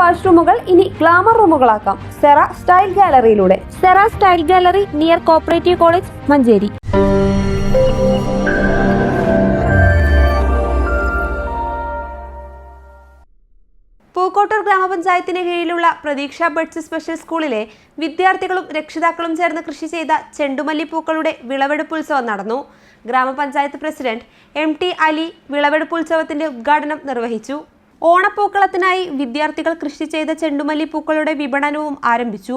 വാഷ്റൂമുകൾ ഇനി ഗ്ലാമർ റൂമുകളാക്കാം. Cera style ഗാലറിയിലൂടെ. Cera style gallery near cooperative college Manjeri. Pookkottur ഗ്രാമപഞ്ചായത്തിന് കീഴിലുള്ള പ്രതീക്ഷ ബഡ്സ് സ്പെഷ്യൽ സ്കൂളിലെ വിദ്യാർത്ഥികളും രക്ഷിതാക്കളും ചേർന്ന് കൃഷി ചെയ്ത ചെണ്ടുമല്ലി പൂക്കളുടെ വിളവെടുപ്പ് ഉത്സവം നടന്നു. ഗ്രാമപഞ്ചായത്ത് പ്രസിഡന്റ് എം ടി അലി വിളവെടുപ്പ് ഉത്സവത്തിന്റെ ഉദ്ഘാടനം നിർവഹിച്ചു. ഓണപ്പൂക്കളത്തിനായി വിദ്യാർത്ഥികൾ കൃഷി ചെയ്ത ചെണ്ടുമല്ലി പൂക്കളുടെ വിപണനവും ആരംഭിച്ചു.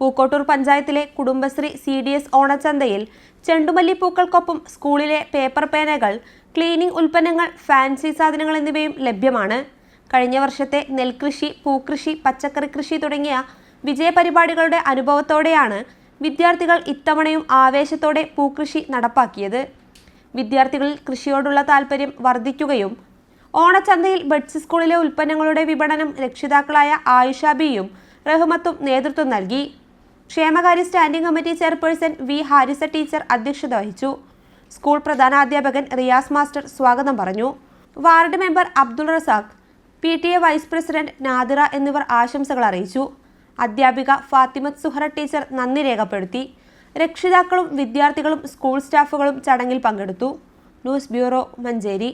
പൂക്കോട്ടൂർ പഞ്ചായത്തിലെ കുടുംബശ്രീ സി ഡി എസ് ഓണച്ചന്തയിൽ ചെണ്ടുമല്ലി പൂക്കൾക്കൊപ്പം സ്കൂളിലെ പേപ്പർ പേനകൾ ക്ലീനിംഗ് ഉൽപ്പന്നങ്ങൾ ഫാൻസി സാധനങ്ങൾ എന്നിവയും ലഭ്യമാണ്. കഴിഞ്ഞ വർഷത്തെ നെൽകൃഷി പൂക്കൃഷി പച്ചക്കറി കൃഷി തുടങ്ങിയ വിജയപരിപാടികളുടെ അനുഭവത്തോടെയാണ് വിദ്യാർത്ഥികൾ ഇത്തവണയും ആവേശത്തോടെ പൂക്കൃഷി നടപ്പാക്കിയത്. വിദ്യാർത്ഥികളിൽ കൃഷിയോടുള്ള താല്പര്യം വർദ്ധിക്കുകയും ഓണച്ചന്തയിൽ ബഡ്സ് സ്കൂളിലെ ഉൽപ്പന്നങ്ങളുടെ വിപണനം രക്ഷിതാക്കളായ ആയിഷ ബിയും റഹ്മത്തും നേതൃത്വം നൽകി. ക്ഷേമകാര്യ standing committee chairperson V Harisa teacher അധ്യക്ഷത വഹിച്ചു. സ്കൂൾ പ്രധാനാധ്യാപകൻ റിയാസ് മാസ്റ്റർ സ്വാഗതം പറഞ്ഞു. Ward member Abdul Razak P T A vice president Nadira എന്നിവർ ആശംസകൾ അറിയിച്ചു. അധ്യാപിക ഫാത്തിമത്ത് സുഹറ ടീച്ചർ നന്ദി രേഖപ്പെടുത്തി. രക്ഷിതാക്കളും വിദ്യാർത്ഥികളും സ്കൂൾ സ്റ്റാഫുകളും ചടങ്ങിൽ പങ്കെടുത്തു. News bureau Manjeri.